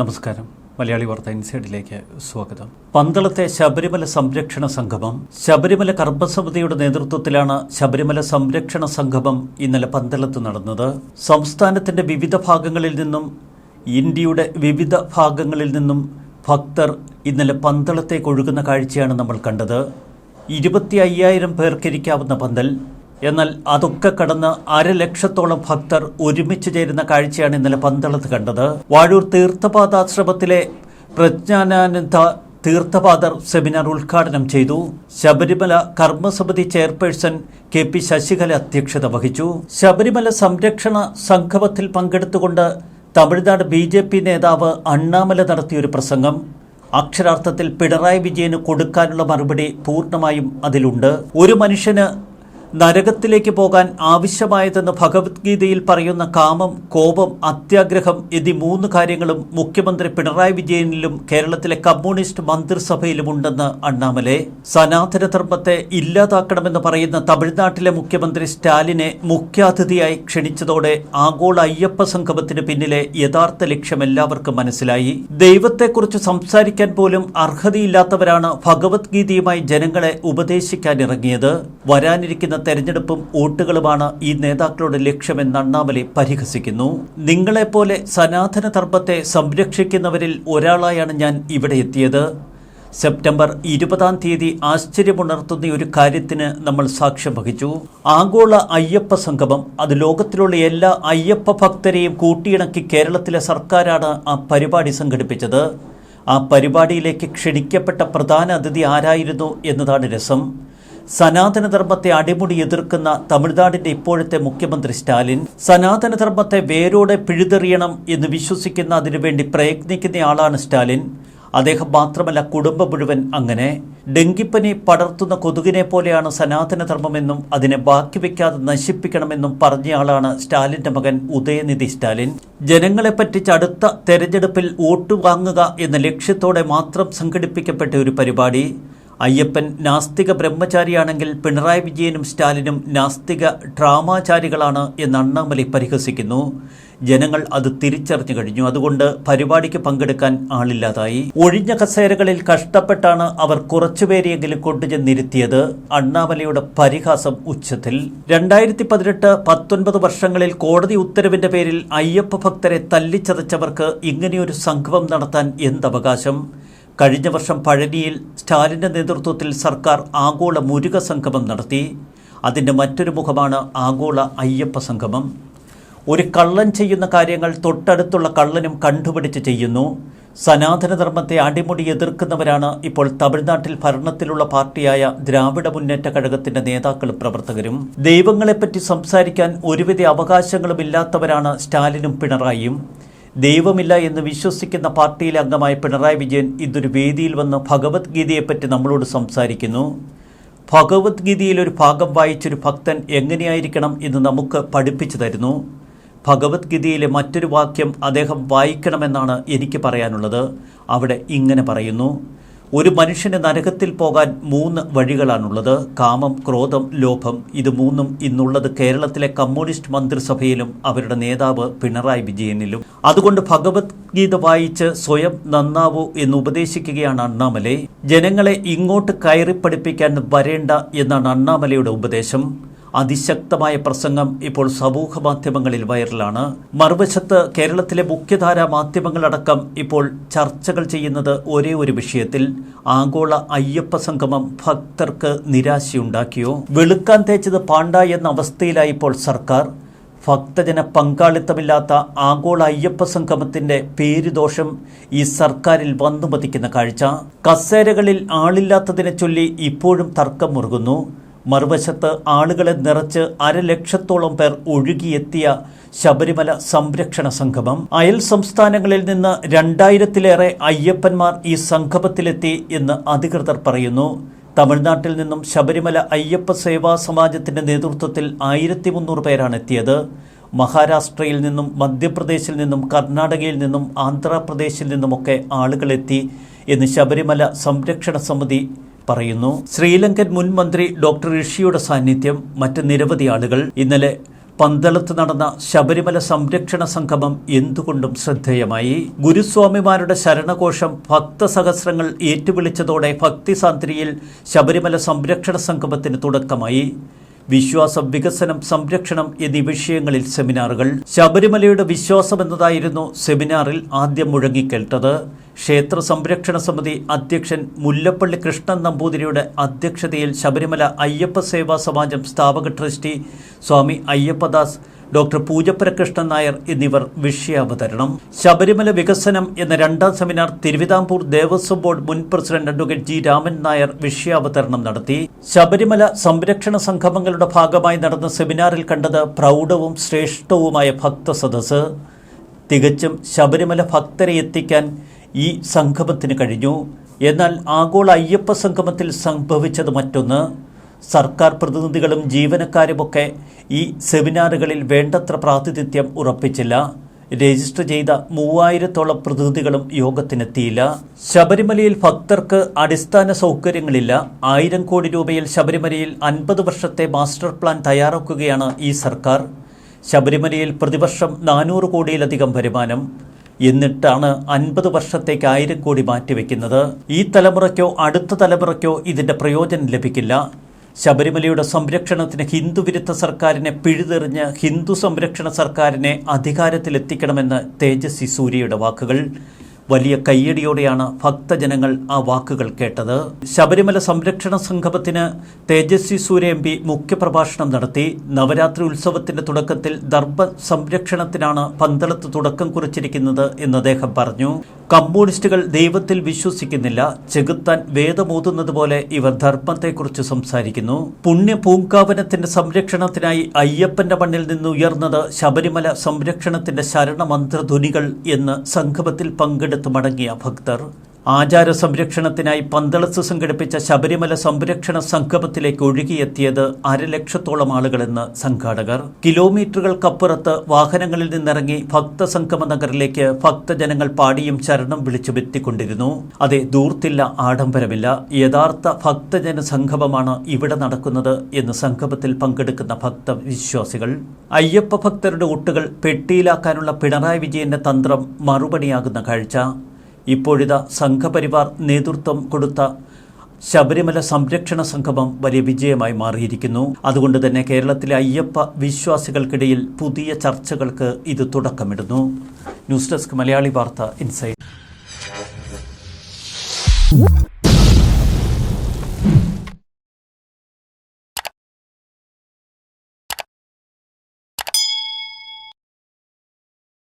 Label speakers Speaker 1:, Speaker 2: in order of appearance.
Speaker 1: നമസ്കാരം. മലയാളി വാർത്ത ഇൻസൈഡിലേക്ക് സ്വാഗതം. പന്തളത്തെ ശബരിമല സംരക്ഷണ സംഗമം ശബരിമല കർമ്മസമിതിയുടെ നേതൃത്വത്തിലാണ് ശബരിമല സംരക്ഷണ സംഗമം ഇന്നലെ പന്തളത്ത് നടന്നത്. സംസ്ഥാനത്തിന്റെ വിവിധ ഭാഗങ്ങളിൽ നിന്നും ഇന്ത്യയുടെ വിവിധ ഭാഗങ്ങളിൽ നിന്നും ഭക്തർ ഇന്നലെ പന്തളത്തേക്ക് ഒഴുകുന്ന കാഴ്ചയാണ് നമ്മൾ കണ്ടത്. ഇരുപത്തി അയ്യായിരം പേർക്കിരിക്കാവുന്ന പന്തൽ എന്നാൽ അതൊക്കെ കടന്ന് അരലക്ഷത്തോളം ഭക്തർ ഒരുമിച്ച് ചേരുന്ന കാഴ്ചയാണ് ഇന്നലെ പന്തളത്ത് കണ്ടത്. വാഴൂർ തീർത്ഥപാദാശ്രമത്തിലെ പ്രജ്ഞാനാനന്ദ തീർത്ഥപാദർ സെമിനാർ ഉദ്ഘാടനം ചെയ്തു. Sabarimala Karmasamithi chairperson K P Sasikala അധ്യക്ഷത വഹിച്ചു. ശബരിമല സംരക്ഷണ സംഗമത്തിൽ പങ്കെടുത്തുകൊണ്ട് തമിഴ്നാട് ബി ജെ പി നേതാവ് അണ്ണാമല നടത്തിയൊരു പ്രസംഗം. അക്ഷരാർത്ഥത്തിൽ പിണറായി വിജയന് കൊടുക്കാനുള്ള മറുപടി പൂർണമായും അതിലുണ്ട്. ഒരു മനുഷ്യന് നരകത്തിലേക്ക് പോകാൻ ആവശ്യമായതെന്ന് ഭഗവത്ഗീതയിൽ പറയുന്ന കാമം കോപം അത്യാഗ്രഹം എന്നീ മൂന്ന് കാര്യങ്ങളും മുഖ്യമന്ത്രി പിണറായി വിജയനിലും കേരളത്തിലെ കമ്മ്യൂണിസ്റ്റ് മന്ത്രിസഭയിലും ഉണ്ടെന്ന് അണ്ണാമലെ. സനാതനധർമ്മത്തെ ഇല്ലാതാക്കണമെന്ന് പറയുന്ന തമിഴ്നാട്ടിലെ മുഖ്യമന്ത്രി സ്റ്റാലിനെ മുഖ്യാതിഥിയായി ക്ഷണിച്ചതോടെ ആഗോള അയ്യപ്പ സംഗമത്തിന് പിന്നിലെ യഥാർത്ഥ ലക്ഷ്യം എല്ലാവർക്കും മനസ്സിലായി. ദൈവത്തെക്കുറിച്ച് സംസാരിക്കാൻ പോലും അർഹതയില്ലാത്തവരാണ് ഭഗവത്ഗീതയുമായി ജനങ്ങളെ ഉപദേശിക്കാനിറങ്ങിയത്. വരാനിരിക്കുന്ന തെരഞ്ഞെടുപ്പും വോട്ടുകളുമാണ് ഈ നേതാക്കളുടെ ലക്ഷ്യമെന്ന് അണ്ണാമലൈ പരിഹസിക്കുന്നു. നിങ്ങളെപ്പോലെ സനാതന ധർമ്മത്തെ സംരക്ഷിക്കുന്നവരിൽ ഒരാളായാണ് ഞാൻ ഇവിടെ എത്തിയത്. സെപ്റ്റംബർ ഇരുപതാം തീയതി ആശ്ചര്യമുണർത്തുന്ന ഒരു കാര്യത്തിന് നമ്മൾ സാക്ഷ്യം വഹിച്ചു. ആഗോള അയ്യപ്പ സംഗമം അത് ലോകത്തിലുള്ള എല്ലാ അയ്യപ്പ ഭക്തരെയും കൂട്ടിയിണക്കി കേരളത്തിലെ സർക്കാരാണ് ആ പരിപാടി സംഘടിപ്പിച്ചത്. ആ പരിപാടിയിലേക്ക് ക്ഷണിക്കപ്പെട്ട പ്രധാന അതിഥി ആരായിരുന്നു എന്നതാണ് രസം. സനാതനധർമ്മത്തെ അടിമുടി എതിർക്കുന്ന തമിഴ്നാടിന്റെ ഇപ്പോഴത്തെ മുഖ്യമന്ത്രി സ്റ്റാലിൻ സനാതനധർമ്മത്തെ വേരോടെ പിഴുതെറിയണം എന്ന് വിശ്വസിക്കുന്ന അതിനുവേണ്ടി പ്രയത്നിക്കുന്നയാളാണ് സ്റ്റാലിൻ. അദ്ദേഹം മാത്രമല്ല കുടുംബം മുഴുവൻ അങ്ങനെ. ഡെങ്കിപ്പനി പടർത്തുന്ന കൊതുകിനെ പോലെയാണ് സനാതനധർമ്മമെന്നും അതിനെ ബാക്കി വയ്ക്കാതെ നശിപ്പിക്കണമെന്നും പറഞ്ഞയാളാണ് സ്റ്റാലിന്റെ മകൻ ഉദയനിധി സ്റ്റാലിൻ. ജനങ്ങളെ പറ്റിച്ച് അടുത്ത തെരഞ്ഞെടുപ്പിൽ വോട്ട് വാങ്ങുക എന്ന ലക്ഷ്യത്തോടെ മാത്രം സംഘടിപ്പിക്കപ്പെട്ട ഒരു പരിപാടി. അയ്യപ്പൻ നാസ്തിക ബ്രഹ്മചാരിയാണെങ്കിൽ പിണറായി വിജയനും സ്റ്റാലിനും നാസ്തിക ഡ്രാമാചാരികളാണ് എന്ന് അണ്ണാമലൈ പരിഹസിക്കുന്നു. ജനങ്ങൾ അത് തിരിച്ചറിഞ്ഞു കഴിഞ്ഞു. അതുകൊണ്ട് പരിപാടിക്ക് പങ്കെടുക്കാൻ ആളില്ലാതായി. ഒഴിഞ്ഞ കസേരകളിൽ കഷ്ടപ്പെട്ടാണ് അവർ കുറച്ചുപേരെയെങ്കിലും കൊണ്ടുചെന്നിരുത്തിയത്. അണ്ണാമലയുടെ പരിഹാസം ഉച്ചത്തിൽ. രണ്ടായിരത്തി പതിനെട്ട് പത്തൊൻപത് വർഷങ്ങളിൽ കോടതി ഉത്തരവിന്റെ പേരിൽ അയ്യപ്പ ഭക്തരെ തല്ലിച്ചതച്ചവർക്ക് ഇങ്ങനെയൊരു സംഗമം നടത്താൻ എന്തവകാശം കഴിഞ്ഞ വർഷം പഴനിയിൽ സ്റ്റാലിന്റെ നേതൃത്വത്തിൽ സർക്കാർ ആഗോള മുരുക സംഗമം നടത്തി. അതിന്റെ മറ്റൊരു മുഖമാണ് ആഗോള അയ്യപ്പ സംഗമം. ഒരു കള്ളൻ ചെയ്യുന്ന കാര്യങ്ങൾ തൊട്ടടുത്തുള്ള കള്ളനും കണ്ടുപിടിച്ച് ചെയ്യുന്നു. സനാതനധർമ്മത്തെ അടിമുടി എതിർക്കുന്നവരാണ് ഇപ്പോൾ തമിഴ്നാട്ടിൽ ഭരണത്തിലുള്ള പാർട്ടിയായ ദ്രാവിഡ മുന്നേറ്റ കഴകത്തിന്റെ നേതാക്കളും പ്രവർത്തകരും. ദൈവങ്ങളെപ്പറ്റി സംസാരിക്കാൻ ഒരുവിധ അവകാശങ്ങളും ഇല്ലാത്തവരാണ് സ്റ്റാലിനും പിണറായിയും. ദൈവമില്ല എന്ന് വിശ്വസിക്കുന്ന പാർട്ടിയിലെ അംഗമായ പിണറായി വിജയൻ ഇതൊരു വേദിയിൽ വന്ന് ഭഗവത്ഗീതയെപ്പറ്റി നമ്മളോട് സംസാരിക്കുന്നു. ഭഗവത്ഗീതയിൽ ഒരു ഭാഗം വായിച്ചൊരു ഭക്തൻ എങ്ങനെയായിരിക്കണം എന്ന് നമുക്ക് പഠിപ്പിച്ചു തരുന്നു. ഭഗവത്ഗീതയിലെ മറ്റൊരു വാക്യം അദ്ദേഹം വായിക്കണമെന്നാണ് എനിക്ക് പറയാനുള്ളത്. അവിടെ ഇങ്ങനെ പറയുന്നു. ഒരു മനുഷ്യന് നരകത്തിൽ പോകാൻ മൂന്ന് വഴികളാണുള്ളത്. കാമം ക്രോധം ലോഭം. ഇത് മൂന്നും ഇന്നുള്ളത് കേരളത്തിലെ കമ്മ്യൂണിസ്റ്റ് മന്ത്രിസഭയിലും അവരുടെ നേതാവ് പിണറായി വിജയനിലും. അതുകൊണ്ട് ഭഗവത്ഗീത വായിച്ച് സ്വയം നന്നാവൂ എന്ന് ഉപദേശിക്കുകയാണ് അണ്ണാമലെ. ജനങ്ങളെ ഇങ്ങോട്ട് കയറി പഠിപ്പിക്കാൻ വരേണ്ട എന്നാണ് അണ്ണാമലയുടെ ഉപദേശം. അതിശക്തമായ പ്രസംഗം ഇപ്പോൾ സമൂഹ മാധ്യമങ്ങളിൽ വൈറലാണ്. മറുവശത്ത് കേരളത്തിലെ മുഖ്യധാര മാധ്യമങ്ങളടക്കം ഇപ്പോൾ ചർച്ചകൾ ചെയ്യുന്നത് ഒരേ ഒരു വിഷയത്തിൽ. ആഗോള അയ്യപ്പ സംഗമം ഭക്തർക്ക് നിരാശയുണ്ടാക്കിയോ? വെളുക്കാൻ തേച്ചത് പാണ്ട എന്ന അവസ്ഥയിലായി ഇപ്പോൾ സർക്കാർ. ഭക്തജന പങ്കാളിത്തമില്ലാത്ത ആഗോള അയ്യപ്പ സംഗമത്തിന്റെ പേരുദോഷം ഈ സർക്കാരിൽ വന്നു പതിക്കുന്ന കാഴ്ച. കസേരകളിൽ ആളില്ലാത്തതിനെ ചൊല്ലി ഇപ്പോഴും തർക്കം മുറുകുന്നു. മറുവശത്ത് ആളുകളെ നിറച്ച് അരലക്ഷത്തോളം പേർ ഒഴുകിയെത്തിയ ശബരിമല സംരക്ഷണ സംഗമം. അയൽ സംസ്ഥാനങ്ങളിൽ നിന്ന് രണ്ടായിരത്തിലേറെ അയ്യപ്പന്മാർ ഈ സംഗമത്തിലെത്തി എന്ന് അധികൃതർ പറയുന്നു. തമിഴ്നാട്ടിൽ നിന്നും ശബരിമല അയ്യപ്പ സേവാ സമാജത്തിന്റെ നേതൃത്വത്തിൽ ആയിരത്തി മുന്നൂറ് പേരാണ് എത്തിയത്. മഹാരാഷ്ട്രയിൽ നിന്നും മധ്യപ്രദേശിൽ നിന്നും കർണാടകയിൽ നിന്നും ആന്ധ്രാപ്രദേശിൽ നിന്നുമൊക്കെ ആളുകളെത്തി എന്ന് ശബരിമല സംരക്ഷണ സമിതി പറയുന്നു. ശ്രീലങ്കൻ മുൻ മന്ത്രി ഡോക്ടർ ഋഷിയുടെ സാന്നിധ്യം മറ്റ് നിരവധി ആളുകൾ ഇന്നലെ പന്തളത്ത് നടന്ന ശബരിമല സംരക്ഷണ സംഗമം എന്തുകൊണ്ടും ശ്രദ്ധേയമായി. ഗുരുസ്വാമിമാരുടെ ശരണഘോഷം ഭക്തസഹസ്രങ്ങൾ ഏറ്റുവിളിച്ചതോടെ ഭക്തിസാന്ദ്രിയിൽ ശബരിമല സംരക്ഷണ സംഗമത്തിന് തുടക്കമായി. വിശ്വാസം വികസനം സംരക്ഷണം എന്നീ വിഷയങ്ങളിൽ സെമിനാറുകൾ. ശബരിമലയുടെ വിശ്വാസം എന്നതായിരുന്നു സെമിനാറിൽ ആദ്യം മുഴങ്ങിക്കേട്ടത് ക്ഷേത്ര സംരക്ഷണ സമിതി അധ്യക്ഷൻ മുല്ലപ്പള്ളി കൃഷ്ണൻ നമ്പൂതിരിയുടെ അധ്യക്ഷതയിൽ ശബരിമല അയ്യപ്പ സേവാ സമാജം സ്ഥാപക ട്രസ്റ്റി സ്വാമി അയ്യപ്പദാസ് ഡോക്ടർ പൂജപ്പരകൃഷ്ണൻ നായർ എന്നിവർ വിഷയാവതരണം. ശബരിമല വികസനം എന്ന രണ്ടാം സെമിനാർ തിരുവിതാംകൂർ ദേവസ്വം ബോർഡ് മുൻ president advocate G Raman Nair വിഷയാവതരണം നടത്തി. ശബരിമല സംരക്ഷണ സംഗമങ്ങളുടെ ഭാഗമായി നടന്ന സെമിനാറിൽ കണ്ടത് പ്രൗഢവും ശ്രേഷ്ഠവുമായ ഭക്ത സദസ് തികച്ചും ശബരിമല ഭക്തരെ എത്തിക്കാൻ ഈ സംഗമത്തിന് കഴിഞ്ഞു. എന്നാൽ ആഗോള അയ്യപ്പ സംഗമത്തിൽ സംഭവിച്ചത് മറ്റൊന്ന്. സർക്കാർ പ്രതിനിധികളും ജീവനക്കാരുമൊക്കെ ഈ സെമിനാറുകളിൽ വേണ്ടത്ര പ്രാതിനിധ്യം ഉറപ്പിച്ചില്ല. രജിസ്റ്റർ ചെയ്ത മൂവായിരത്തോളം പ്രതിനിധികളും യോഗത്തിനെത്തിയില്ല. ശബരിമലയിൽ ഭക്തർക്ക് അടിസ്ഥാന സൗകര്യങ്ങളില്ല. ആയിരം കോടി രൂപയിൽ ശബരിമലയിൽ അൻപത് വർഷത്തെ മാസ്റ്റർ പ്ലാൻ തയ്യാറാക്കുകയാണ് ഈ സർക്കാർ. ശബരിമലയിൽ പ്രതിവർഷം നാനൂറ് കോടിയിലധികം വരുമാനം. എന്നിട്ടാണ് അൻപത് വർഷത്തേക്ക് ആയിരം കോടി മാറ്റിവെക്കുന്നത്. ഈ തലമുറയ്ക്കോ അടുത്ത തലമുറയ്ക്കോ ഇതിന്റെ പ്രയോജനം ലഭിക്കില്ല. ശബരിമലയുടെ സംരക്ഷണത്തിന് ഹിന്ദുവിരുദ്ധ സർക്കാരിനെ പിഴുതെറിഞ്ഞ് ഹിന്ദു സംരക്ഷണ സർക്കാരിനെ അധികാരത്തിലെത്തിക്കണമെന്ന് തേജസ്വി സൂര്യയുടെ വാക്കുകൾ. വലിയ കയ്യടിയോടെയാണ് ഭക്തജനങ്ങൾ ആ വാക്കുകൾ കേട്ടത്. ശബരിമല സംരക്ഷണ സംഗമത്തിന് തേജസ്വി സൂര്യ എം പി മുഖ്യപ്രഭാഷണം നടത്തി. നവരാത്രി ഉത്സവത്തിന്റെ തുടക്കത്തിൽ ദർഭ സംരക്ഷണത്തിനാണ് പന്തളത്ത് തുടക്കം കുറിച്ചിരിക്കുന്നത് എന്ന് അദ്ദേഹം പറഞ്ഞു. കമ്മ്യൂണിസ്റ്റുകൾ ദൈവത്തിൽ വിശ്വസിക്കുന്നില്ല ചെകുത്താൻ വേദമോതുന്നത് പോലെ ഇവർ ധർമ്മത്തെക്കുറിച്ച് സംസാരിക്കുന്നു. പുണ്യ പൂങ്കാവനത്തിന്റെ സംരക്ഷണത്തിനായി അയ്യപ്പന്റെ മണ്ണിൽ നിന്ന് ഉയർന്നത് ശബരിമല സംരക്ഷണത്തിന്റെ ശരണമന്ത്രധ്വനികൾ എന്ന് സംഗമത്തിൽ പങ്കെടുത്ത് മടങ്ങിയ ഭക്തർ. ആചാര സംരക്ഷണത്തിനായി പന്തളത്ത് സംഘടിപ്പിച്ച ശബരിമല സംരക്ഷണ സംഗമത്തിലേക്ക് ഒഴുകിയെത്തിയത് അരലക്ഷത്തോളം ആളുകളെന്ന് സംഘാടകർ. കിലോമീറ്ററുകൾക്കപ്പുറത്ത് വാഹനങ്ങളിൽ നിന്നിറങ്ങി ഭക്തസംഗമ നഗറിലേക്ക് ഭക്തജനങ്ങൾ പാടിയും ചരണം വിളിച്ചു വെത്തിക്കൊണ്ടിരുന്നു അതെ ദൂർത്തില്ല ആഡംബരമില്ല. യഥാർത്ഥ ഭക്തജന സംഗമമാണ് ഇവിടെ നടക്കുന്നത് എന്ന് സംഗമത്തിൽ പങ്കെടുക്കുന്ന ഭക്ത വിശ്വാസികൾ അയ്യപ്പ ഭക്തരുടെ ഒട്ടുകൾ പെട്ടിയിലാക്കാനുള്ള പിണറായി വിജയന്റെ തന്ത്രം മറുപടിയാകുന്ന കാഴ്ച. ഇപ്പോഴിതാ സംഘപരിവാർ നേതൃത്വം കൊടുത്ത ശബരിമല സംരക്ഷണ സംഗമം വലിയ വിജയമായി മാറിയിരിക്കുന്നു. അതുകൊണ്ട് തന്നെ കേരളത്തിലെ അയ്യപ്പ വിശ്വാസികൾക്കിടയിൽ പുതിയ ചർച്ചകൾക്ക് ഇത് തുടക്കമിടുന്നു. ന്യൂസ് ഡെസ്ക് മലയാളി വാർത്ത ഇൻസൈറ്റ്